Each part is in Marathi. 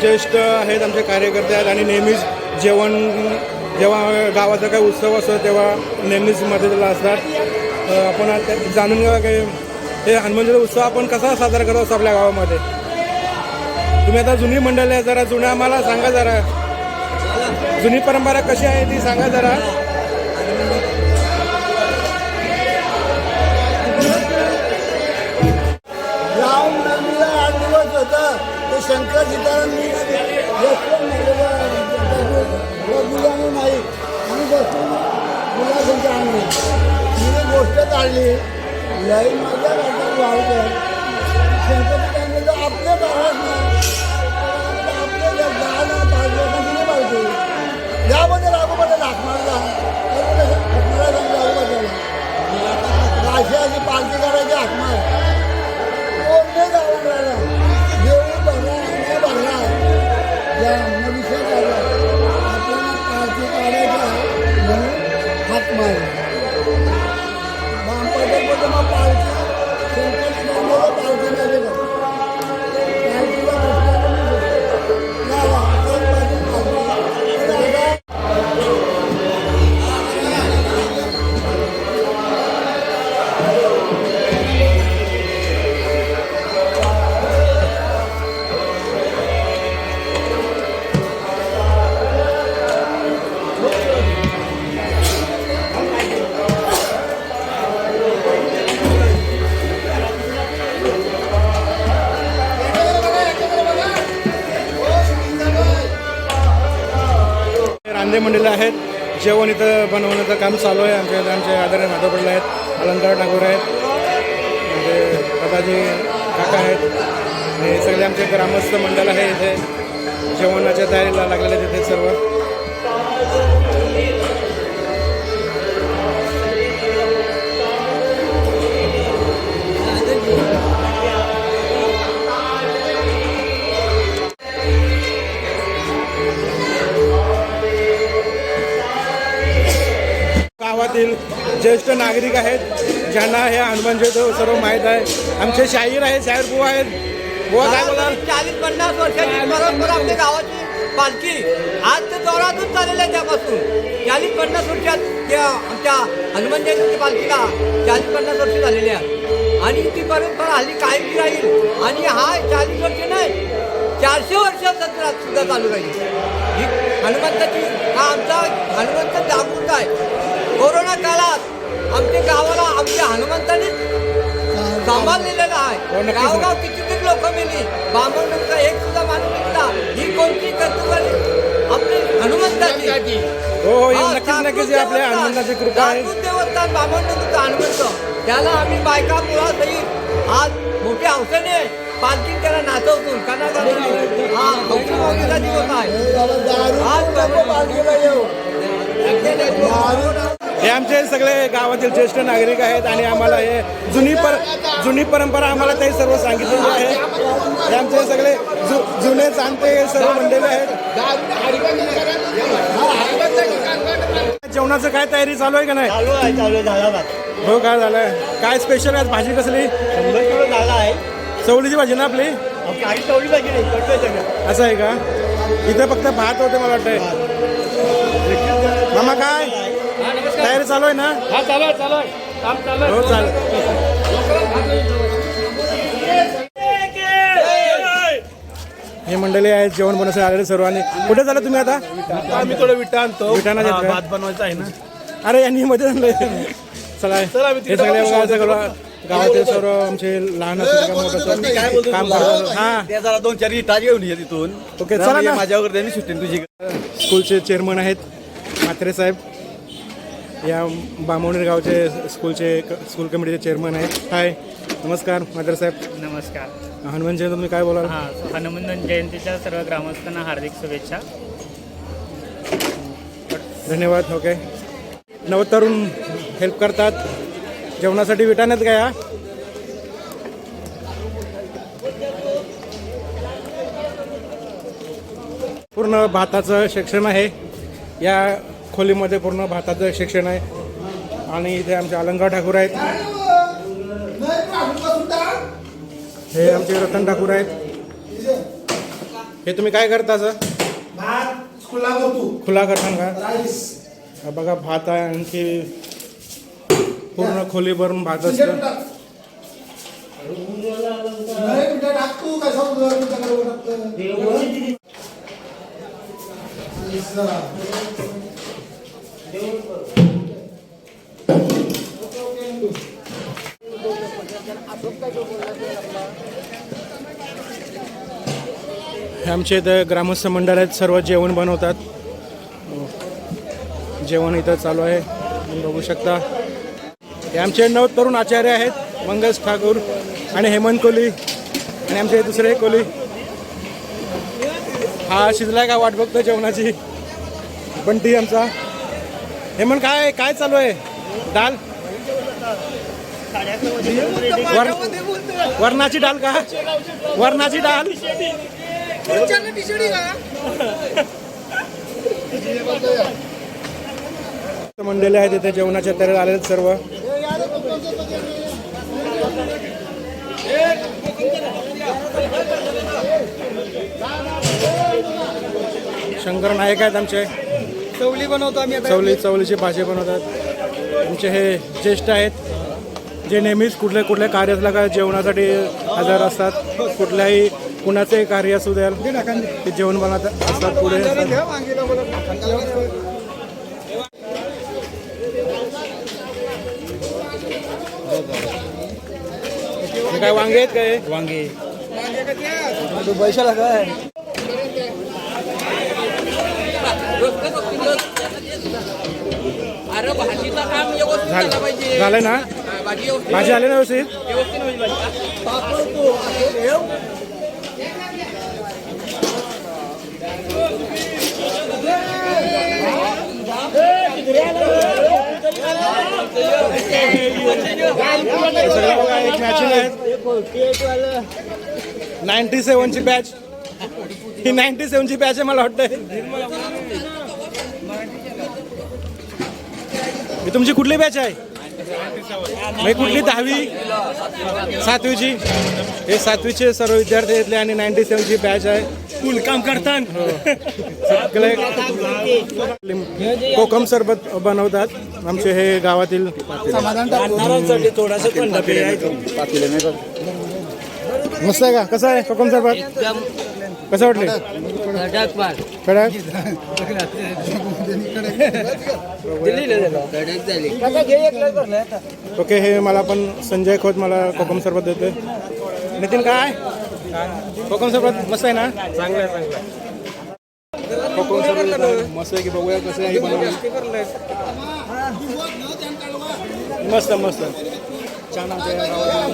ज्येष्ठ आहेत आमचे कार्यकर्ते आहेत आणि नेहमीच जेवण जेव्हा गावाचा काही उत्सव असतो तेव्हा नेहमीच मदतीला असतात. आपण आता जाणून घ्या काही हे हनुमान उत्सव आपण कसा साजरा करत असतो आपल्या गावामध्ये? तुम्ही आता जुनी मंडळी आहे जरा जुन्या आम्हाला सांगा जरा. जुनी परंपरा कशी आहे ती सांगा जरा. राम आठ दिवस होतं. शंकर सीताराम गुलामी नाही आणि बसून गुलाबांच्या आणली तिने गोष्ट काढली लई माझ्या राज्यात वाढतं शंकर सीताराम आपले महाराज ना आपले जर दहा ना पाच लोकांची नाही पाहिजे यामध्ये लागोपाठ लाख मारला अशी अशी पालखी करायची हाक जेवण इथं बनवण्याचं काम चालू आहे. आमच्या इथं आमचे आदरणीय माधव आहेत अलंकार ठाकूर आहेत म्हणजे दादाजी काका आहेत. आणि सगळे आमचे ग्रामस्थ मंडळ आहे इथे. जेवणाच्या तयारीला लागलेले आहेत इथे सर्व. गावातील ज्येष्ठ नागरिक आहेत ज्यांना हे हनुमान जयंती सर्व माहीत आहे. आमचे शाहीर आहेत शाहीर बुवा आहेत. बुवा काय बोलाल चाळीस पन्नास वर्षाची परंपरा आपल्या गावाची पालखी आज ते जोरातून चाललेलं आहे त्यापासून. चाळीस पन्नास वर्षात त्या आमच्या हनुमान जयंती पालखीला चाळीस पन्नास वर्ष झालेली आहे. आणि ती परंपरा हल्ली कायम राहील. आणि हा चाळीस वर्ष नाही चारशे वर्ष सत्रात सुद्धा चालू राहील. ही हनुमंताची हा आमचा हनुमंत जागृत आहे. कोरोना काळात आमच्या गावाला आमच्या हनुमंतानेच सांभाळलेलं हो, आहे. गावगाव किती किती लोक मिली. बामणचा एक सुद्धा माणूस निघला. ही कोणती कर्तव्य आपली हनुमंताची? हो हो ही हा, नक्कीच सातपूर नक्कीच ही आपल्या देवस्थान. हनुमंताची कृपा आहे. सातपूर देवस्थान बामणचा हनुमंत. त्याला आम्ही बायका मुळा सहित आज मोठ्या हौसेने पालखी त्याला नाचवतो कनाकानी हा हौसेचा दिवस आहे. आज पालखीला येऊ. हे आमचे सगळे गावातील ज्येष्ठ नागरिक आहेत आणि आम्हाला हे जुनी पर जुनी परंपरा आम्हाला ते सर्व सांगितलेली आहे. हे आमचे सगळे जु जुने जाणते हे सर्व मंडळी आहेत. जेवणाचं काय तयारी चालू आहे का नाही? चालू आहे चालू झाला हो काय झालंय? काय स्पेशल आहे भाजी कसली? शंभर किलो झाला आहे. चवळीची भाजी ना आपली? काही तेवढी पाहिजे नाही असं आहे का? इथं फक्त भात होते मला वाटतंय. मामा काय? चालू आहे ना? हा चालू आहे चालू आहे काम चालू आहे हो चालेल हे मंडळी आहेत जेवण बनवण्यासाठी आलेले सर्व आणि कुठे झालं तुम्ही आता? आम्ही थोडं विटा आणतो. का? भात बनवायचा आहे ना. अरे यांनी मध्ये आणलंय. चला चला, आम्ही हे सगळे गावातील सर्व आमचे लहान असो का मोठं असो, काय बोलतो काम? करतात हा. ते जरा दोन चार इटा घेऊन ये तिथून. ओके, चला ना. माझ्यावर त्यांनी सुट्टी तुझी स्कूलचे चेअरमन आहेत म्हात्रे साहेब. या बामवणीर गावचे स्कूलचे स्कूल कमिटीचे चेअरमन आहेत. हाय नमस्कार म्हात्रे साहेब. नमस्कार. हनुमान जयंती तुम्ही काय बोलाल? हां हनुमान जयंतीच्या सर्व ग्रामस्थांना हार्दिक शुभेच्छा. धन्यवाद ओके. नवतरुण हेल्प करतात. जेवणासाठी विटाण्यात काय हा पूर्ण भाताचं शिक्षण आहे. या खोलीमध्ये पूर्ण भाताचं शिक्षण आहे. आणि इथे आमचे अलंकार ठाकूर आहेत. हे आमचे रतन ठाकूर आहेत. हे तुम्ही काय करता सर खुला करता का बघा भात आहे आणखी पूर्ण खोली भरून भात असतं. टाकतो कसा हे आमचे इथं ग्रामस्थ मंडळ आहेत सर्व जेवण बनवतात. जेवण इथं चालू आहे. बघू शकता. हे आमचे नऊ तरुण आचार्य आहेत मंगेश ठाकूर आणि हेमंत कोहली आणि आमचे दुसरे कोहली हा शिजलाय का वाट बघतो जेवणाची? बंटी आमचा. हेमंत काय काय चालू आहे? डाल वर वरणाची डाल का? वरणाची डाल मंडळी आहेत इथे जेवणाच्या तयारी आले आहेत सर्व. शंकर नायक आहेत आमचे. चवली बनवतो आम्ही चवली चवलीची भाजी बनवतात. आमचे हे ज्येष्ठ आहेत जे नेहमीच कुठल्या कुठल्या कार्यातला काय जेवणासाठी हजर असतात कुठल्याही कुणाचंही कार्य असू द्याल ते जेवण बनवत असतात पुढे. हे काय वांगे आहेत काय? वांगे. पैशाला काय अरे भाजीचं काम व्यवस्थित झालं. पाहिजे. झालं ना? भाजी आली ना व्यवस्थित व्यवस्थित होईल भाजी हे सगळं बघा एक मॅचिंग आहे नाईन्टी सेवनची बॅच. ही नाईन्टी सेवनची बॅच आहे मला वाटतं ही तुमची कुठली बॅच आहे? मी कुठली दहावी? सातवीची. हे सातवीचे सर्व विद्यार्थी येतले आणि नाईन्टी सेवनची बॅच आहे. फुल काम करतात सगळे कोकम सरबत बनवतात. आमचे हे गावातील मस्त आहे का? कसं आहे कोकम सरबत कसं वाटले? कडक ओके हे मला पण संजय खोत मला कोकम सरबत देते नितीन काय? कोकम सरबत मस्त आहे ना चांगलं आहे चांगलं आहे कोकम सरबत. मस्त आहे की बघूया कसं आहे बनवलं मस्त मस्त छान आमच्या गावात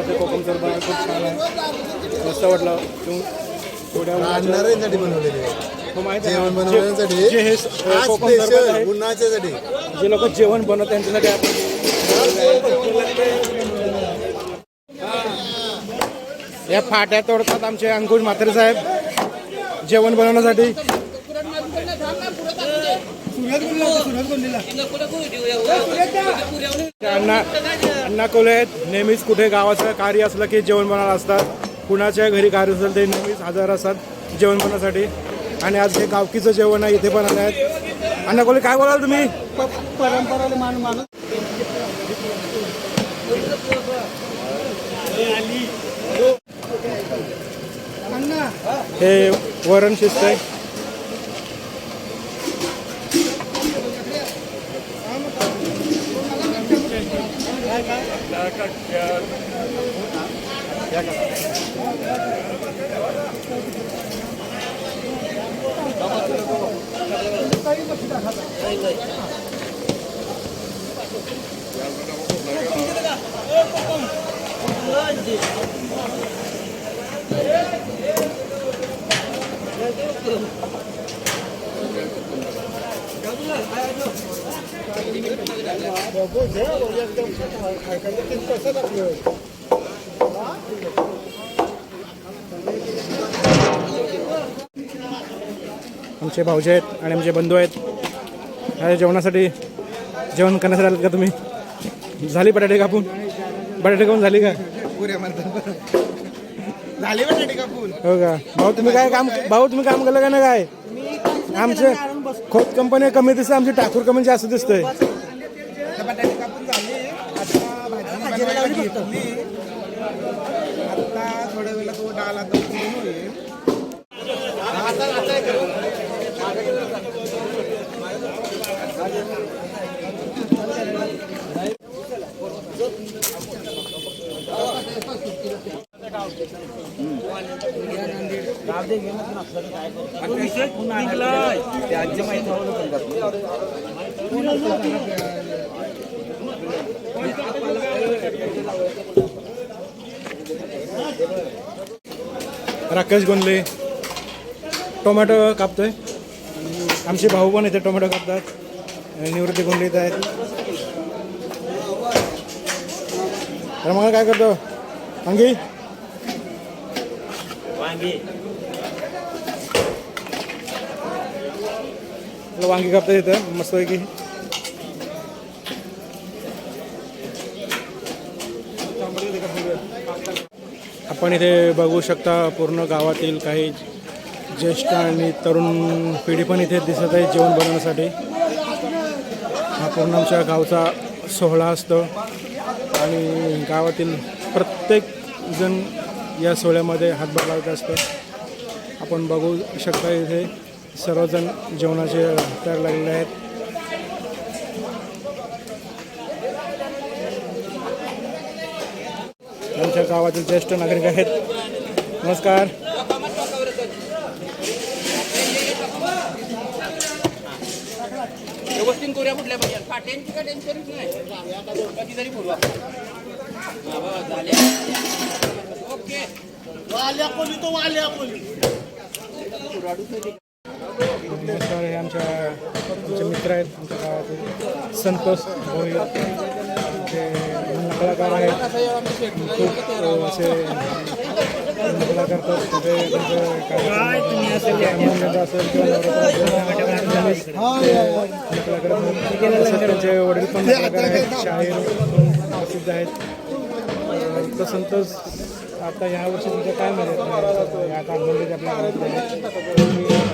ते कोकम सरबत. खूप छान आहे मस्त वाटलं तू थोड्या उन्हाच्या- आणणाऱ्यांसाठी बनवलेली आहे हो? बनवण्यासाठी जे- लोक जेवण बनवतात त्यांच्यासाठी आपण या फाट्या तोडतात आमचे अंकुश म्हात्रे साहेब. जेवण बनवण्यासाठी. अण्णा अण्णा कोले आहेत. नेहमीच कुठे गावाचं कार्य असलं की जेवण बनवायला असतात. कुणाच्या घरी कार्य असेल ते नेहमीच हजर असतात जेवण बनवण्यासाठी. आणि आज हे गावकीचं जेवण आहे इथे बनवलं आहेत. अण्णा कोले काय बोलाल तुम्ही? परंपरा मान हे वरण शिस्त आहे आमचे भाऊजे आहेत आणि आमचे बंधू आहेत. ह्या जेवणासाठी जेवण करण्यासाठी आलात का तुम्ही? झाली बटाटे कापून? बटाटे कापून झाली का? पुऱ्या म्हणतात. झाली हो का? भाऊ तुम्ही काय काम भाऊ तुम्ही काम केलं का ना काय? आमचं खोत कंपनी कमी दिसते आमची ठाकूर कंपनी जास्त दिसतंय. बटाटे कापून झाली. आता भाजी बनवायला घेतली आता थोड्या वेळा तो डाळ आता उचलून होईल राकेश गोंदले. टोमॅटो कापतोय. आमचे भाऊ पण इथे टोमॅटो कापतात. निवृत्ती गोंडे आहेत. तर मग काय करतो? अंगी? वांगी. वांगी कापतात इथं मस्तपैकी. आपण इथे बघू शकता पूर्ण गावातील काही ज्येष्ठ आणि तरुण पिढी पण इथे दिसत आहे जेवण बनवण्यासाठी. हा पूर्ण आमच्या गावचा सोहळा असतो. आणि गावातील प्रत्येक जण या सोहळ्यामध्ये हातभार लावत असतो. आपण बघू शकता इथे सर्वजण जेवणाचे तयार लागलेले आहेत. आमच्या गावातील ज्येष्ठ नागरिक आहेत. नमस्कार व्यवस्थित करूया कुठल्या पाहिजे फाट्यांची का टेन्शनच नाही कधी बोलू आपण नमस्कार हे आमच्या आमचे मित्र आहेत आमच्या गावातील संतोष भोई ते कलाकार आहेत. खूप असे कला असेल किंवा त्यांचे वडील पण शाहीर प्रसिद्ध आहेत तर संतोष आता ह्या वर्षी तुमचं काय मर्यादा या आपल्या घरात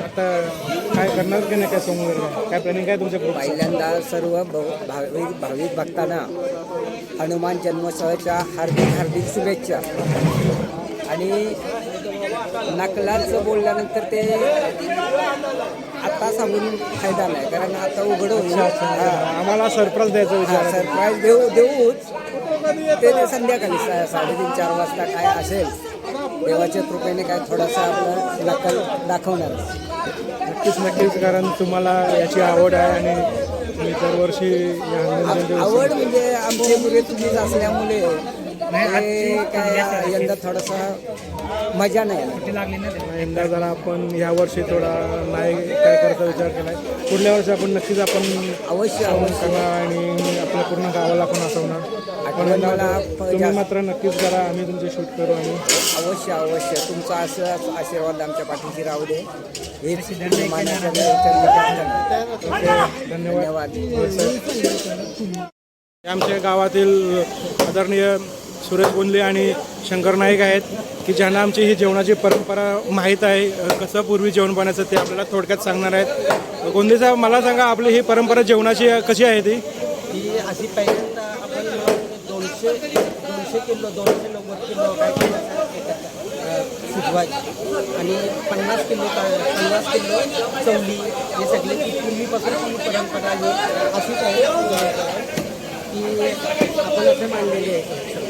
आता काय करणार की नाही काय समोर काय प्लॅनिंग काय तुमच्या पहिल्यांदा सर्व भाविक भाविक भक्तांना हनुमान जन्मोत्सवाच्या हार्दिक हार्दिक शुभेच्छा. आणि नकलाचं बोलल्यानंतर ते आता सांगून फायदा नाही कारण आता उघड. आम्हाला सरप्राईज द्यायचा विचार. सरप्राईज देऊ देऊच ते संध्याकाळी सा- साडेतीन चार वाजता काय असेल देवाच्या कृपेने काय थोडासा आपलं नकल दाखवणार नक्कीच नक्कीच कारण तुम्हाला याची आवड आहे आणि दरवर्षी आवड म्हणजे आमचे मुले तुम्हीच असल्यामुळे हे काय यंदा थोडासा मजा नाही आला. यंदा जरा आपण या वर्षी थोडा नाही काय करायचा विचार केलाय. पुढल्या वर्षी आपण नक्कीच आपण अवश्य करणार आणि आपल्या पूर्ण गावाला आपण असवणार पण आठवण तुम्ही मात्र नक्कीच करा आम्ही तुमचे शूट करू आणि अवश्य अवश्य. तुमचा असं आशीर्वाद आमच्या पाठीशी राहू दे. हेच धन्यवाद. धन्यवाद. आमच्या गावातील आदरणीय सुरेश गोंदले आणि शंकर नाईक आहेत की ज्यांना आमची ही जेवणाची परंपरा माहीत आहे कसं पूर्वी जेवण बनायचं ते आपल्याला थोडक्यात सांगणार आहेत. गोंदे साहेब मला सांगा आपली ही परंपरा जेवणाची कशी आहे ती? ही अशी पहिल्यांदा आपण दोनशे दोनशे किलो दोनशे नव्वद किलो काय शिजवायची. आणि पन्नास किलो काय पन्नास किलो चवली हे सगळे पूर्वीपासून ही परंपरा ही अशीच आहे. की आपण असं मांडलेली आहे.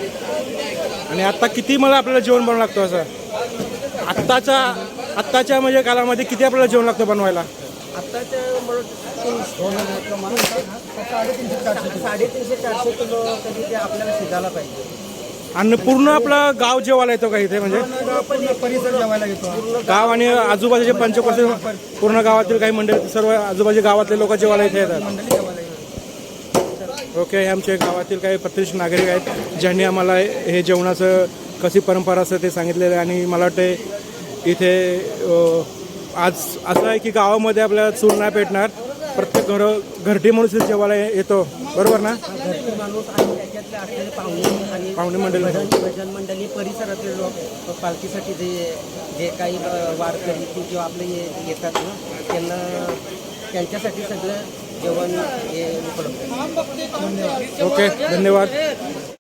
आणि आता किती मला आपल्याला जेवण बनवावं लागतं असं? आत्ताच्या आत्ताच्या म्हणजे कालामध्ये किती आपल्याला जेवण लागतं बनवायला? आत्ताच्या मला साडेतीनशे साडेतीनशे चारशे किलो कधी ते आपल्याला शिजायला पाहिजे. आणि पूर्ण आपलं गाव जेवायला येतो का इथे म्हणजे? परिसर जेवायला घेतो गाव आणि आजूबाजूचे पंचकोशी पूर्ण गावातील काही मंडळी सर्व आजूबाजू गावातले लोक जेवायला इथे येतात. ओके आमच्या आमचे गावातील काही प्रतिष्ठित नागरिक आहेत ज्यांनी आम्हाला हे जेवणाचं कशी परंपरा असं ते सांगितलेलं आहे आणि मला वाटते इथे आज असं आहे की गावामध्ये आपल्याला चूल नाही पेटणार प्रत्येक घर घरटी माणूस जेवायला येतो. बरोबर ना? घरची माणूस आणि त्याच्यातले असलेले पाहुणे आणि पाहुणे मंडळी. भजन भजन मंडळी परिसरातले लोक पालखीसाठी जे जे काही वारकरी किंवा आपले येतात ना त्यांना त्यांच्यासाठी सगळं जेवण हे उपलब्ध ओके धन्यवाद.